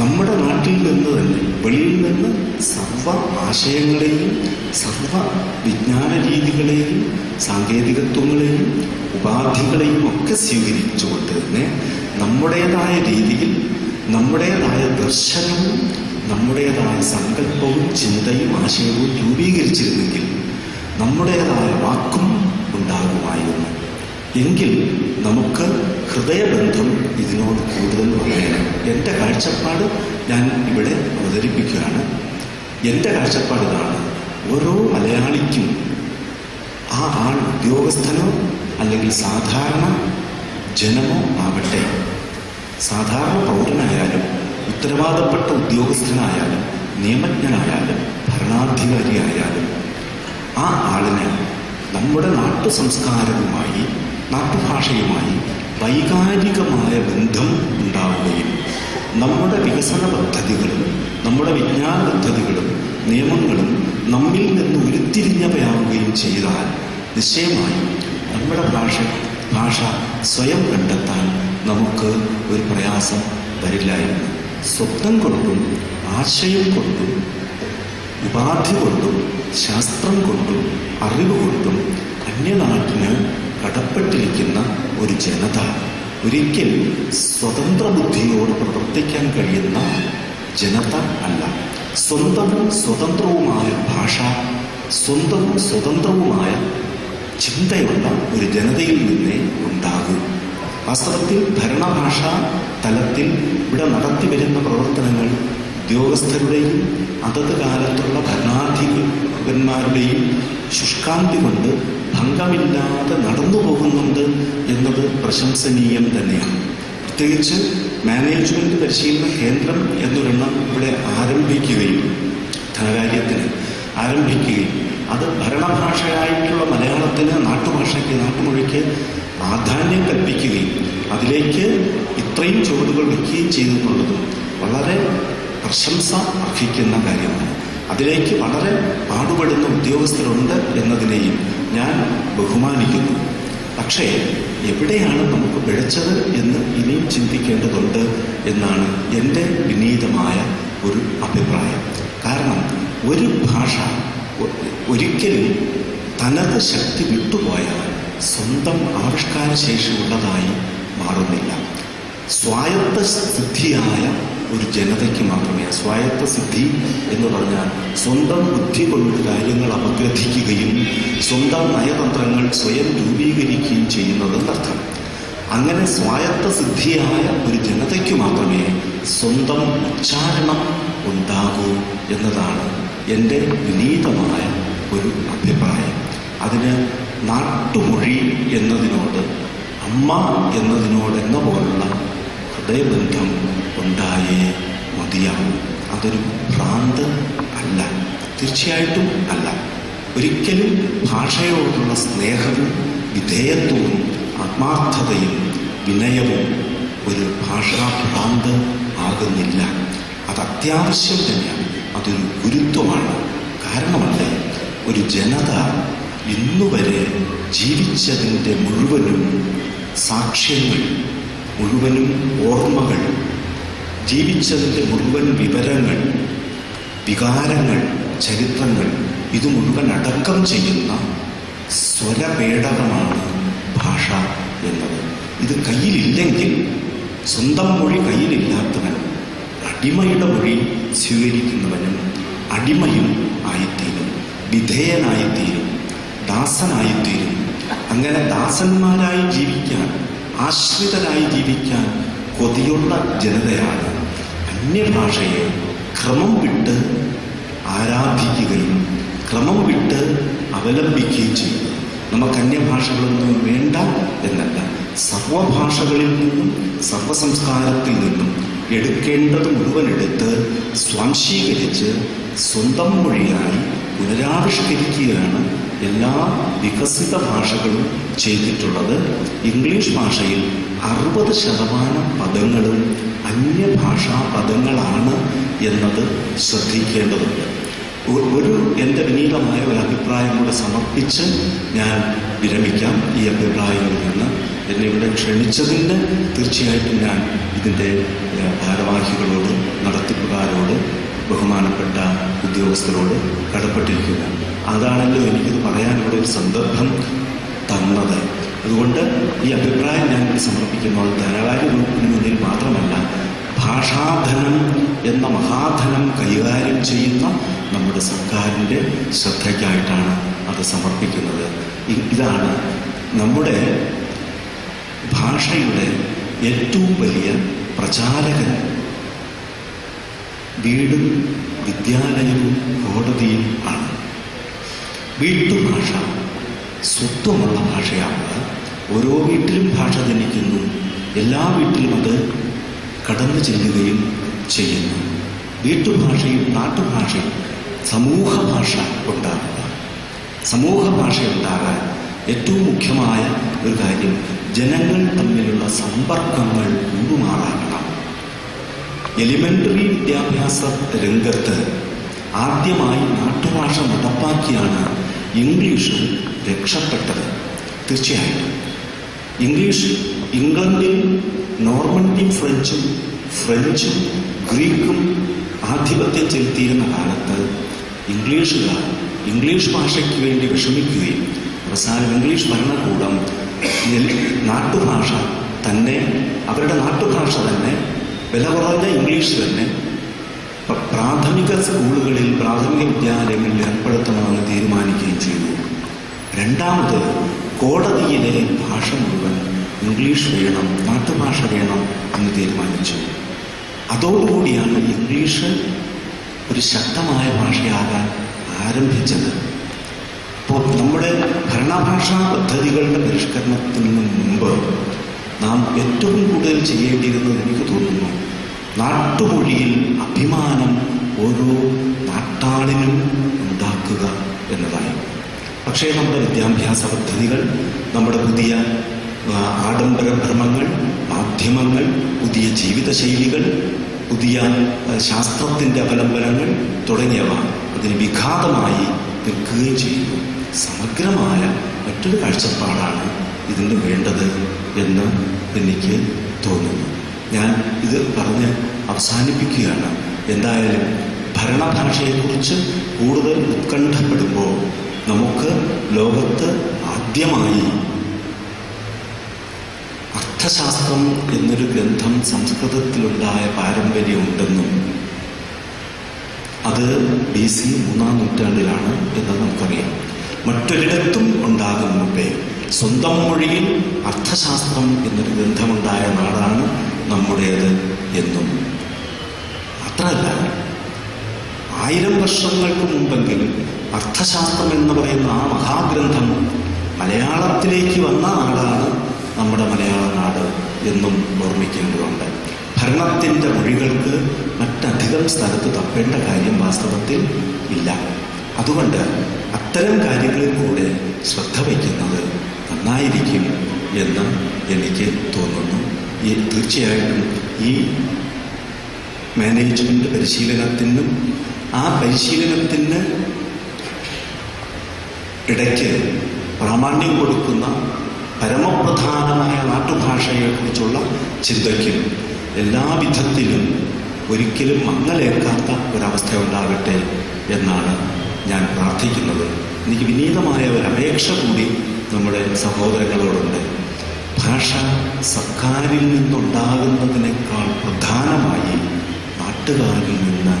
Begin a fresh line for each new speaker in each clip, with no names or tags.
നമ്മുടെ നാട്ടിൽ നിന്ന് തന്നെ വെളിയിൽ നിന്ന് സർവ ആശയങ്ങളെയും സർവ വിജ്ഞാന രീതികളെയും സാങ്കേതികത്വങ്ങളെയും ഉപാധികളെയും ഒക്കെ സ്വീകരിച്ചുകൊണ്ട് തന്നെ നമ്മുടേതായ രീതിയിൽ നമ്മുടേതായ ദർശനവും നമ്മുടേതായ സങ്കല്പവും ചിന്തയും ആശയവും രൂപീകരിച്ചിരുന്നെങ്കിൽ നമ്മുടേതായ വാക്കും ഉണ്ടാകുമായിരുന്നു. എങ്കിൽ നമുക്ക് ഹൃദയബന്ധം ഇതിനോട് കൂടുതൽ വളരണം. എന്റെ കാഴ്ചപ്പാട് ഞാൻ ഇവിടെ അവതരിപ്പിക്കുകയാണ്. എന്റെ കാഴ്ചപ്പാട് ഇതാണ്. ഓരോ മലയാളിക്കും ആ ആൾ ഉദ്യോഗസ്ഥനോ അല്ലെങ്കിൽ സാധാരണ ജനമോ ആവട്ടെ സാധാരണ പൗരനായാലും ഉത്തരവാദപ്പെട്ട ഉദ്യോഗസ്ഥനായാലും നിയമജ്ഞനായാലും ഭരണാധികാരിയായാലും ആ ആളിന് നമ്മുടെ നാട്ടു സംസ്കാരവുമായി നാട്ടുഭാഷയുമായി വൈകാരികമായ ബന്ധം ഉണ്ടാവുകയും നമ്മുടെ വികസന പദ്ധതികളും നമ്മുടെ വിജ്ഞാന പദ്ധതികളും നിയമങ്ങളും നമ്മിൽ നിന്ന് ഉരുത്തിരിഞ്ഞവയാവുകയും ചെയ്താൽ നിശ്ചയമായും നമ്മുടെ ഭാഷ ഭാഷ സ്വയം കണ്ടെത്താൻ നമുക്ക് ഒരു പ്രയാസം വരില്ലായിരുന്നു. സ്വപ്നം കൊണ്ടും ആശയം കൊണ്ടും ഉപാധി കൊണ്ടും ശാസ്ത്രം കൊണ്ടും അറിവ് കൊണ്ടും അന്യനാട്ടിന് കടപ്പെട്ടിരിക്കുന്ന ഒരു ജനത ഒരിക്കൽ സ്വതന്ത്ര ബുദ്ധിയോട് പ്രവർത്തിക്കാൻ കഴിയുന്ന ജനത അല്ല. സ്വന്തവും സ്വതന്ത്രവുമായ ഭാഷ സ്വന്തവും സ്വതന്ത്രവുമായ ചിന്തയുള്ള ഒരു ജനതയിൽ നിന്നേ ഉണ്ടാകൂ. വാസ്തവത്തിൽ ഭരണഭാഷ തലത്തിൽ ഇവിടെ നടത്തിവരുന്ന പ്രവർത്തനങ്ങൾ ഉദ്യോഗസ്ഥരുടെയും അതത് കാലത്തുള്ള ഭരണാധിപന്മാരുടെയും ശുഷ്കാന്തി കൊണ്ട് ഭംഗമില്ലാതെ നടന്നു പോകുന്നുണ്ട് എന്നത് പ്രശംസനീയം തന്നെയാണ്. പ്രത്യേകിച്ച് മാനേജ്മെന്റ് പരിശീലന കേന്ദ്രം എന്നൊരെണ്ണം ഇവിടെ ആരംഭിക്കുകയും ധനകാര്യത്തിന് ആരംഭിക്കുകയും അത് ഭരണഭാഷയായിട്ടുള്ള മലയാളത്തിന് നാട്ടുഭാഷയ്ക്ക് നാട്ടുമൊഴിക്ക് പ്രാധാന്യം കൽപ്പിക്കുകയും അതിലേക്ക് ഇത്രയും ചുവടുകൾ വയ്ക്കുകയും ചെയ്തിട്ടുള്ളതും വളരെ പ്രശംസ അർഹിക്കുന്ന കാര്യമാണ്. അതിലേക്ക് വളരെ പാടുപെടുന്ന ഉദ്യോഗസ്ഥരുണ്ട് എന്നതിനെയും ഞാൻ ബഹുമാനിക്കുന്നു. പക്ഷേ എവിടെയാണ് നമുക്ക് പിഴച്ചത് എന്ന് ഇനിയും ചിന്തിക്കേണ്ടതുണ്ട് എന്നാണ് എന്റെ വിനീതമായ ഒരു അഭിപ്രായം. കാരണം ഒരു ഭാഷ ഒരിക്കലും തനത് ശക്തി വിട്ടുപോയാൽ സ്വന്തം ആവിഷ്കാര ശേഷിയുള്ളതായി മാറുന്നില്ല. സ്വായത്ത സിദ്ധിയായ ഒരു ജനതയ്ക്ക് മാത്രമേ സ്വായത്ത സിദ്ധി എന്ന് പറഞ്ഞാൽ സ്വന്തം ബുദ്ധി കൊണ്ട് കാര്യങ്ങൾ അപഗ്രഥിക്കുകയും സ്വന്തം നയതന്ത്രങ്ങൾ സ്വയം രൂപീകരിക്കുകയും ചെയ്യുന്നതെന്നർത്ഥം അങ്ങനെ സ്വായത്ത സിദ്ധിയായ ഒരു ജനതയ്ക്ക് മാത്രമേ സ്വന്തം ഉച്ചാരണം ഉണ്ടാകൂ എന്നതാണ് എന്റെ വിനീതമായ ഒരു അഭിപ്രായം. അതിന് നാട്ടുമൊഴി എന്നതിനോട് അമ്മ എന്നതിനോട് എന്ന പോലുള്ള ഹൃദയബന്ധം ഉണ്ടായേ മതിയാവും. അതൊരു ഭ്രാന്ത് അല്ല. തീർച്ചയായിട്ടും അല്ല. ഒരിക്കലും ഭാഷയോടുള്ള സ്നേഹവും വിധേയത്വവും ആത്മാർത്ഥതയും വിനയവും ഒരു ഭാഷാ ഭ്രാന്ത് ആകുന്നില്ല. അത് അത്യാവശ്യം തന്നെയാണ്. അതൊരു ഗുരുത്വമാണ്. കാരണമല്ലേ? ഒരു ജനത ഇന്നുവരെ ജീവിച്ചതിന്റെ മുഴുവനും സാക്ഷ്യങ്ങൾ മുഴുവനും ഓർമ്മകൾ ജീവിച്ചതിന്റെ മുഴുവൻ വിവരങ്ങൾ വികാരങ്ങൾ ചരിത്രങ്ങൾ ഇത് മുഴുവൻ അടക്കം ചെയ്യുന്ന സ്വരപേടകമാണ് ഭാഷ എന്നത്. ഇത് കയ്യിലില്ലെങ്കിൽ സ്വന്തം മൊഴി കയ്യിലില്ലാത്തവൻ അടിമയുടെ മൊഴി സ്വീകരിക്കുന്നവനും അടിമയും ആയിത്തീരും വിധേയനായിത്തീരും ദാസനായിത്തീരും. അങ്ങനെ ദാസന്മാരായി ജീവിക്കാൻ ആശ്രിതരായി ജീവിക്കാൻ കൊതിയുള്ള ജനതയാണ് അന്യഭാഷയെ ക്രമം വിട്ട് ആരാധിക്കുകയും ക്രമം വിട്ട് അവലംബിക്കുകയും ചെയ്യുന്നു നമുക്ക് അന്യഭാഷകളൊന്നും വേണ്ട എന്നല്ല. സർവഭാഷകളിൽ നിന്നും സർവസംസ്കാരത്തിൽ നിന്നും എടുക്കേണ്ടത് മുഴുവൻ എടുത്ത് സ്വാംശീകരിച്ച് സ്വന്തം മൊഴിയായി പുനരാവിഷ്കരിക്കുകയാണ് എല്ലാ വികസിത ഭാഷകളും ചെയ്തിട്ടുള്ളത്. ഇംഗ്ലീഷ് ഭാഷയിൽ അറുപത് ശതമാനം പദങ്ങളും അന്യഭാഷാ പദങ്ങളാണ് എന്നത് ശ്രദ്ധിക്കേണ്ടതുണ്ട്. ഒരു എന്റെ വിനീതമായ ഒരു അഭിപ്രായം കൂടെ സമർപ്പിച്ച് ഞാൻ വിരമിക്കാം ഈ അഭിപ്രായങ്ങളിൽ നിന്ന്. എന്നെ ഇവിടെ ക്ഷണിച്ചതിന് തീർച്ചയായിട്ടും ഞാൻ ഇതിന്റെ ഭാരവാഹികളോട് നടത്തിപ്പുകാരോട് ബഹുമാനപ്പെട്ട ഉദ്യോഗസ്ഥരോട് കടപ്പെട്ടിരിക്കുന്നു. അതാണല്ലോ എനിക്കിത് പറയാനുള്ള ഒരു സന്ദർഭം തന്നത്. അതുകൊണ്ട് ഈ അഭിപ്രായം ഞാൻ സമർപ്പിക്കുന്നത് ധനകാര്യ വകുപ്പിന് മുന്നിൽ മാത്രമല്ല ഭാഷാധനം എന്ന മഹാധനം കൈകാര്യം ചെയ്യുന്ന നമ്മുടെ സർക്കാരിന്റെ ശ്രദ്ധയ്ക്കായിട്ടാണ് അത് സമർപ്പിക്കുന്നത്. ഇതാണ് നമ്മുടെ ഭാഷയുടെ ഏറ്റവും വലിയ പ്രചാരകൻ വീടും വിദ്യാലയവും കോടതിയും ആണ്. വീട്ടുഭാഷ സ്വത്വമുള്ള ഭാഷയാവുക ഓരോ വീട്ടിലും ഭാഷ ജനിക്കുന്നു. എല്ലാ വീട്ടിലും അത് കടന്നു ചെല്ലുകയും ചെയ്യുന്നു. വീട്ടുഭാഷയും നാട്ടുഭാഷയും സമൂഹ ഭാഷ ഉണ്ടാകുക സമൂഹ ഭാഷ ഉണ്ടാകാൻ ഏറ്റവും മുഖ്യമായ ഒരു കാര്യം ജനങ്ങൾ തമ്മിലുള്ള സമ്പർക്കങ്ങൾ കൂടുമാറാകണം എലിമെന്ററി വിദ്യാഭ്യാസ രംഗത്ത് ആദ്യമായി നാട്ടുഭാഷ നടപ്പാക്കിയാണ് ഇംഗ്ലീഷ് രക്ഷപ്പെട്ടത്. തീർച്ചയായിട്ടും. ഇംഗ്ലീഷ് ഇംഗ്ലണ്ടിൽ നോർമണ്ടി ഫ്രഞ്ചും ഫ്രഞ്ചും ഗ്രീക്കും ആധിപത്യം ചെലുത്തിയിരുന്ന കാലത്ത് ഇംഗ്ലീഷുകാർ ഇംഗ്ലീഷ് ഭാഷയ്ക്ക് വേണ്ടി വിഷമിക്കുകയും അവസാനം ഇംഗ്ലീഷ് ഭരണകൂടം നാട്ടുഭാഷ തന്നെ അവരുടെ നാട്ടുഭാഷ തന്നെ വില കുറഞ്ഞ ഇംഗ്ലീഷ് തന്നെ പ്രാഥമിക സ്കൂളുകളിൽ പ്രാഥമിക വിദ്യാലയങ്ങളിൽ ഏർപ്പെടുത്തണമെന്ന് തീരുമാനിക്കുകയും ചെയ്തു. രണ്ടാമത് കോടതിയിലെ ഭാഷ ഇംഗ്ലീഷ് വേണം നാട്ടുഭാഷ വേണം എന്ന് തീരുമാനിച്ചു. അതോടുകൂടിയാണ് ഇംഗ്ലീഷ് ഒരു ശക്തമായ ഭാഷയാകാൻ ആരംഭിച്ചത്. ഇപ്പോൾ നമ്മുടെ ഭരണഭാഷാ പദ്ധതികളുടെ പരിഷ്കരണത്തിന് മുമ്പ് നാം ഏറ്റവും കൂടുതൽ ചെയ്യേണ്ടിയിരുന്നത് എനിക്ക് തോന്നുന്നു നാട്ടുമൊഴിയിൽ അഭിമാനം ഓരോ നാട്ടാളിനും ഉണ്ടാക്കുക എന്നതായി പക്ഷേ നമ്മുടെ വിദ്യാഭ്യാസ പദ്ധതികൾ നമ്മുടെ പുതിയ ആഡംബര ഭ്രമങ്ങൾ മാധ്യമങ്ങൾ പുതിയ ജീവിതശൈലികൾ പുതിയ ശാസ്ത്രത്തിന്റെ അവലംബനങ്ങൾ തുടങ്ങിയവ അതിന് വിഘാതമായി നിൽക്കുകയും ചെയ്യുന്നു. സമഗ്രമായ മറ്റൊരു കാഴ്ചപ്പാടാണ് ഇതിന് വേണ്ടത് എന്ന് എനിക്ക് തോന്നുന്നു. ഞാൻ ഇത് പറഞ്ഞ് അവസാനിപ്പിക്കുകയാണ്. എന്തായാലും ഭരണഭാഷയെക്കുറിച്ച് കൂടുതൽ ഉത്കണ്ഠപ്പെടുമ്പോൾ നമുക്ക് ലോകത്ത് ആദ്യമായി അർത്ഥശാസ്ത്രം എന്നൊരു ഗ്രന്ഥം സംസ്കൃതത്തിലുണ്ടായ പാരമ്പര്യമുണ്ടെന്നും അത് ബി സി മൂന്നാം നൂറ്റാണ്ടിലാണ് എന്ന് നമുക്കറിയാം. മറ്റൊരിടത്തും ഉണ്ടാകും മുമ്പേ. സ്വന്തം മൊഴിയിൽ അർത്ഥശാസ്ത്രം എന്നൊരു ഗ്രന്ഥമുണ്ടായ നാടാണ് നമ്മുടേത് എന്നും. മാത്രമല്ല ആയിരം വർഷങ്ങൾക്ക് മുമ്പെങ്കിലും അർത്ഥശാസ്ത്രം എന്ന് പറയുന്ന ആ മഹാഗ്രന്ഥം മലയാളത്തിലേക്ക് വന്ന നാടാണ് നമ്മുടെ മലയാള നാട് എന്നും ഓർമ്മിക്കേണ്ടതുണ്ട്. ഭരണത്തിന്റെ മൊഴികൾക്ക് മറ്റധികം സ്ഥലത്ത് തപ്പേണ്ട കാര്യം വാസ്തവത്തിൽ ഇല്ല. അതുകൊണ്ട് അത്തരം കാര്യങ്ങളിൽ കൂടെ ശ്രദ്ധ വയ്ക്കുന്നത് നന്നായിരിക്കും എന്ന് എനിക്ക് തോന്നുന്നു. ഈ തീർച്ചയായിട്ടും ഈ മാനേജ്മെന്റ് പരിശീലനത്തിനും ആ പരിശീലനത്തിന് ഇടയ്ക്ക് പ്രാമാണ്യം കൊടുക്കുന്ന പരമപ്രധാനമായ നാട്ടുഭാഷയെക്കുറിച്ചുള്ള ചിന്തയ്ക്കും എല്ലാ വിധത്തിലും ഒരിക്കലും മങ്ങലേക്കാത്ത ഒരവസ്ഥ ഉണ്ടാകട്ടെ എന്നാണ് ഞാൻ പ്രാർത്ഥിക്കുന്നത്. എനിക്ക് വിനീതമായ ഒരു അപേക്ഷ കൂടി നമ്മുടെ സഹോദരങ്ങളോടുണ്ട്. ഭാഷ സർക്കാരിൽ നിന്നുണ്ടാകുന്നതിനേക്കാൾ പ്രധാനമായി നാട്ടുകാരിൽ നിന്ന്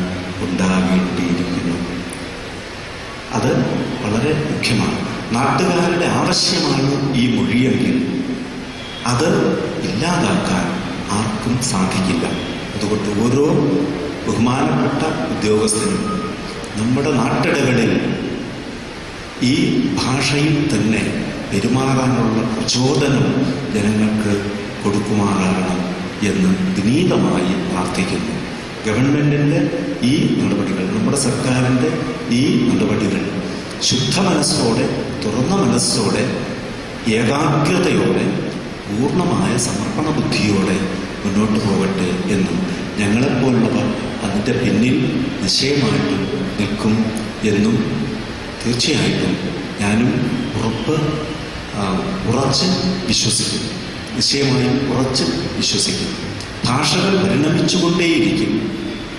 ഉണ്ടാകേണ്ടിയിരിക്കുന്നു. അത് വളരെ മുഖ്യമാണ്. നാട്ടുകാരുടെ ആവശ്യമാണ് ഈ മൊഴിയെങ്കിൽ അത് ഇല്ലാതാക്കാൻ ആർക്കും സാധിക്കില്ല. അതുകൊണ്ട് ഓരോ ബഹുമാനപ്പെട്ട ഉദ്യോഗസ്ഥനും നമ്മുടെ നാട്ടിടകളിൽ ഈ ഭാഷയിൽ തന്നെ പെരുമാറാനുള്ള പ്രചോദനം ജനങ്ങൾക്ക് കൊടുക്കുമാറാകണം എന്ന് വിനീതമായി പ്രാർത്ഥിക്കുന്നു. ഗവൺമെന്റിന്റെ ഈ നടപടികൾ നമ്മുടെ സർക്കാരിന്റെ ഈ നടപടികൾ ശുദ്ധ മനസ്സോടെ തുറന്ന മനസ്സോടെ ഏകാഗ്രതയോടെ പൂർണമായ സമർപ്പണ ബുദ്ധിയോടെ മുന്നോട്ട് പോകട്ടെ എന്നും ഞങ്ങളെപ്പോലുള്ളവർ അതിന്റെ പിന്നിൽ നിശ്ചയമായിട്ടും നിൽക്കും എന്നും തീർച്ചയായിട്ടും ഞാനും ഉറപ്പ് ഉറച്ച് വിശ്വസിക്കുന്നു. നിശ്ചയമായും ഉറച്ച് വിശ്വസിക്കുന്നു. ഭാഷകൾ പരിണമിച്ചുകൊണ്ടേയിരിക്കും.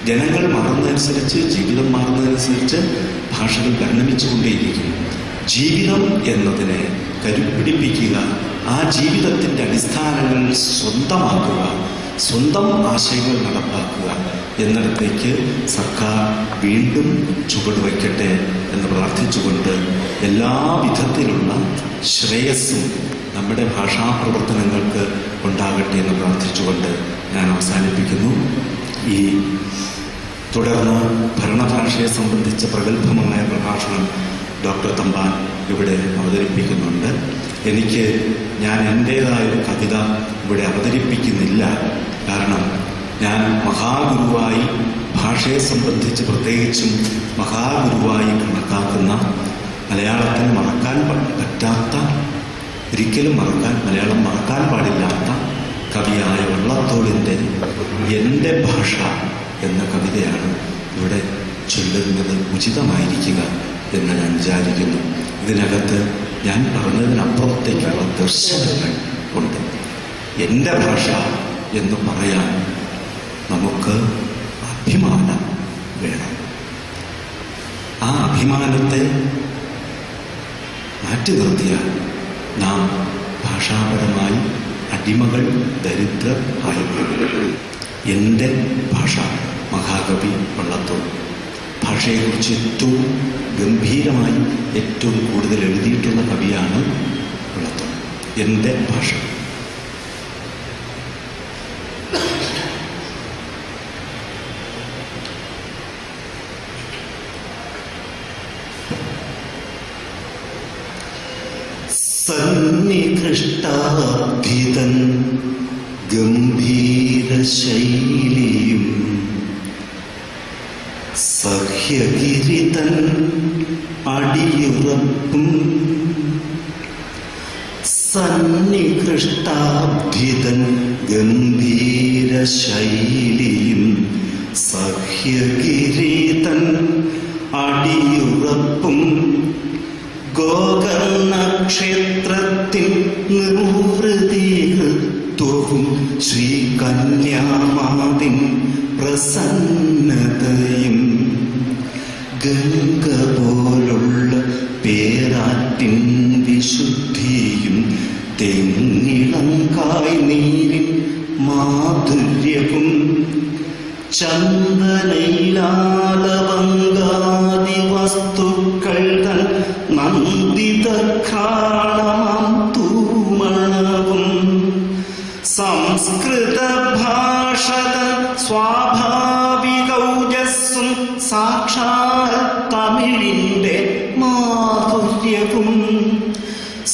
ജനങ്ങൾ മാറുന്നതനുസരിച്ച് ജീവിതം മാറുന്നതനുസരിച്ച് ഭാഷകൾ പരിണമിച്ചുകൊണ്ടേയിരിക്കും. ജീവിതം എന്നതിനെ കരുപിടിപ്പിക്കുക ആ ജീവിതത്തിന്റെ അടിസ്ഥാനങ്ങൾ സ്വന്തമാക്കുക സ്വന്തം ആശയങ്ങൾ നടപ്പാക്കുക എന്നിടത്തേക്ക് സർക്കാർ വീണ്ടും ചുവടുവയ്ക്കട്ടെ എന്ന് പ്രാർത്ഥിച്ചുകൊണ്ട് എല്ലാ വിധത്തിലുള്ള ശ്രേയസ്സും നമ്മുടെ ഭാഷാ പ്രവർത്തനങ്ങൾക്ക് ഉണ്ടാകട്ടെ എന്ന് പ്രാർത്ഥിച്ചുകൊണ്ട് ഞാൻ അവസാനിപ്പിക്കുന്നു. ഈ തുടർന്ന് ഭരണഭാഷയെ സംബന്ധിച്ച പ്രഗത്ഭമായ പ്രഭാഷണം ഡോക്ടർ തമ്പാൻ ഇവിടെ അവതരിപ്പിക്കുന്നുണ്ട്. എനിക്ക് ഞാൻ എന്റേതായ ഒരു കവിത ഇവിടെ അവതരിപ്പിക്കുന്നില്ല. കാരണം ഞാൻ മഹാഗുരുവായി ഭാഷയെ സംബന്ധിച്ച് പ്രത്യേകിച്ചും മഹാഗുരുവായി കണക്കാക്കുന്ന മലയാളത്തിന് മറക്കാൻ പറ്റാത്ത ഒരിക്കലും മറക്കാൻ മലയാളം മറക്കാൻ പാടില്ലാത്ത കവിയായ വള്ളത്തോളിന്റെ എന്റെ ഭാഷ എന്ന കവിതയാണ് ഇവിടെ ചൊല്ലുന്നത് ഉചിതമായിരിക്കുക എന്ന് ഞാൻ വിചാരിക്കുന്നു. ഇതിനകത്ത് ഞാൻ പറഞ്ഞതിനപ്പുറത്തേക്കുള്ള ദർശനങ്ങൾ ഉണ്ട്. എന്റെ ഭാഷ എന്ന് പറയാൻ നമുക്ക് അഭിമാനം വേണം. ആ അഭിമാനത്തെ മാറ്റി നിർത്തിയാൽ നാം ഭാഷാപരമായി അടിമകൾ ദരിദ്രർ ആയിരുന്നു എന്റെ ഭാഷ മഹാകവി വള്ളത്തോൾ ഭാഷയെക്കുറിച്ച് ഏറ്റവും ഗംഭീരമായി ഏറ്റവും കൂടുതൽ എഴുതിയിട്ടുള്ള കവിയാണ് വള്ളത്തോൾ എന്റെ ഭാഷ. സന്നികൃഷ്ടാഭിതൻ ഗംഭീരശൈലിയും സഹ്യഗിരിതൻ അടിയുറപ്പും സന്നികൃഷ്ടാഭിതൻ ഗംഭീരശൈലിയും സഹ്യഗിരിതൻ അടിയുറപ്പും ഗോകർണക്ഷേത്രത്തിൻ നിർവൃതികൃത്വവും ശ്രീകന്യാമാതിൻ പ്രസന്നതയും ഗംഗ പോലുള്ള പേരാറ്റിൻ വിശുദ്ധിയും തെങ്ങിളങ്കായ് നീരിൻ മാധുര്യവും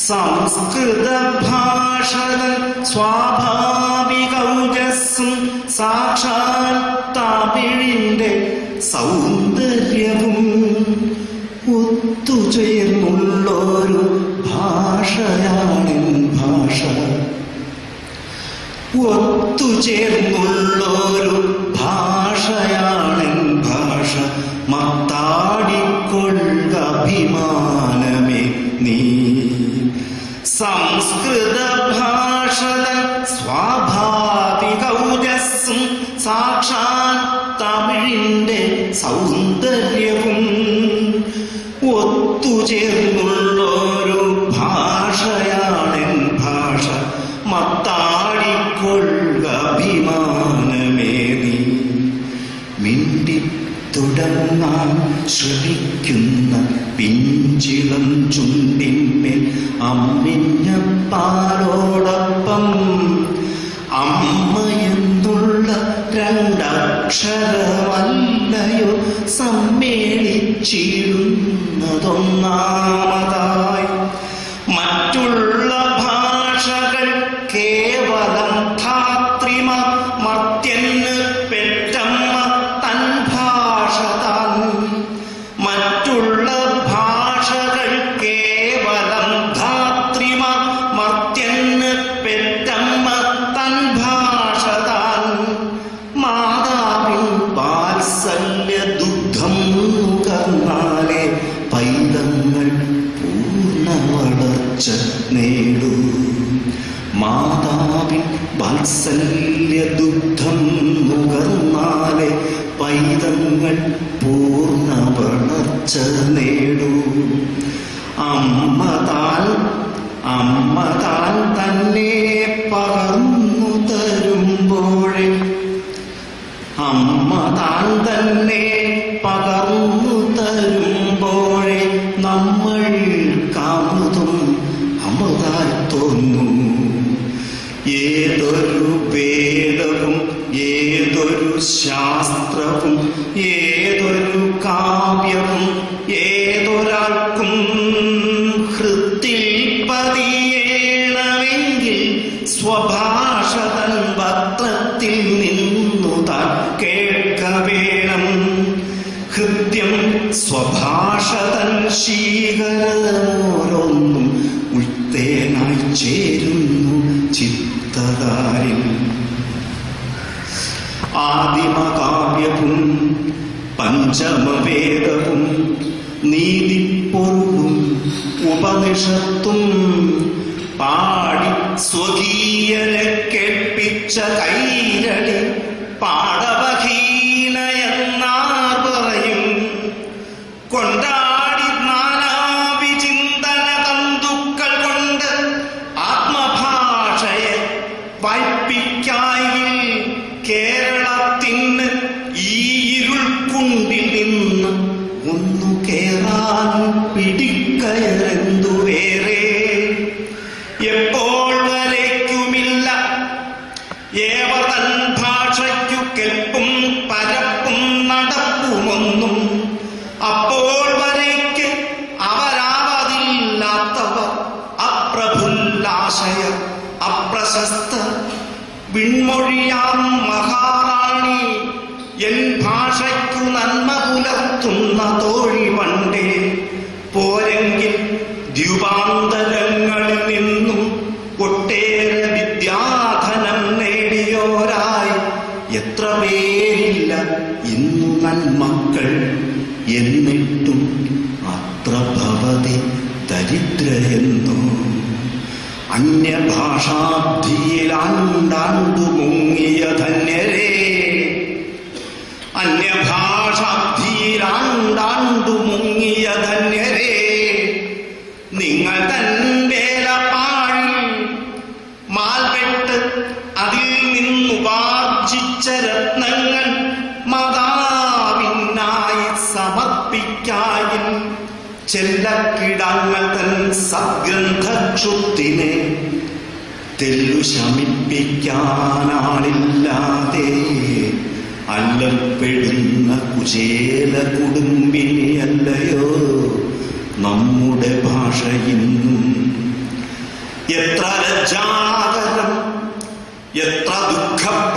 സംസ്കൃത ഭാഷത സ്വാഭാവികൗജസ്സും സാക്ഷാൽ തമിഴിന്റെ സൗന്ദര്യവും. ഒത്തുചേർന്നുള്ളൊരു ഭാഷയാണിൻ ഭാഷ. ഒത്തുചേർന്നുള്ളൊരു ഒത്തുചേർന്നുള്ളൊരു ഭാഷയാണെൻ ഭാഷ. മത്താടിക്കൊള്ളുക മിണ്ടി തുടങ്ങാൻ ശ്രമിക്കുന്ന പിഞ്ചിളം ചുണ്ടിന്മേൽ അമ്മിഞ്ഞ പാലോടൊപ്പം അമ്മ എന്നുള്ള രണ്ടക്ഷരമല്ലയോ സമ്മേളിച്ചിടുന്നതൊന്നാമതായി താൻ തന്നെ പകർന്നു തരുമ്പോഴേ. അമ്മ താൻ തന്നെ സ്വഭാഷതൻ ശീകരമോരൊന്നും ഉൾത്തേനായി ചേരുന്നു ചിത്തതാരിൽ ആദിമകാവ്യവും പഞ്ചമവേദവും നീതിപ്പൊറുവും ഉപനിഷത്തും പാടി സ്വകീയരെ കേൾപ്പിച്ച കൈരളി പാടവഹീന വിൺമൊഴിയാം മഹാറാണി. എൻ ഭാഷയ്ക്കു നന്മ പുലർത്തുന്ന തോഴി പണ്ടേ പോരെങ്കിൽ ദ്വീപാന്തരങ്ങളിൽ നിന്നും ഒട്ടേറെ വിദ്യാധനം നേടിയോരായി. എത്ര പേരില്ല ഇന്നു നന്മക്കൾ എന്നിട്ടും അത്ര ഭവതി ദരിദ്രയെന്നോ അന്യഭാഷാബ്ധിയിലാണ്ടാണ്ടു മുങ്ങിയ ധന്യരേ അന്യഭാഷാബ്ധിയിലാണ്ടാണ്ടു മുങ്ങിയ ധന്യരേ ചെല്ലക്കിടങ്ങൾ തൻ സഗ്രന്ഥക്ഷുത്തിനെ തെല്ലു ശമിപ്പിക്കാനാളില്ലാതെ അല്ലപ്പെടുന്ന കുചേല കുടുംബിനിയല്ലയോ നമ്മുടെ ഭാഷ എത്ര ലജ്ജാകരം എത്ര ദുഃഖപ്രദം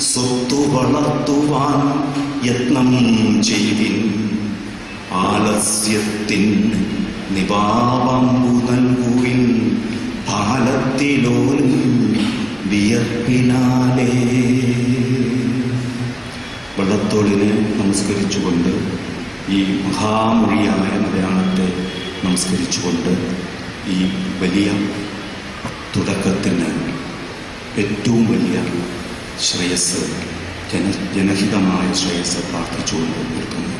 സ്വത്തു വളർത്തുവാൻ യത്നം ചെയ്തിൻ ആലസ്യത്തിൻ നിപാവമ്പു നൽകുവിൻ പാലത്തിലോലും വിയർപ്പിനാലേ. വള്ളത്തോളിനെ നമസ്കരിച്ചുകൊണ്ട് ഈ മഹാമൊഴിയായ മലയാളത്തെ നമസ്കരിച്ചുകൊണ്ട് ഈ വലിയ തുടക്കത്തിന് ഏറ്റവും വലിയ ശ്രേയസ് ജന ജനഹിതമായ ശ്രേയസ് പ്രാർത്ഥിച്ചുകൊണ്ട് നിൽക്കുന്നു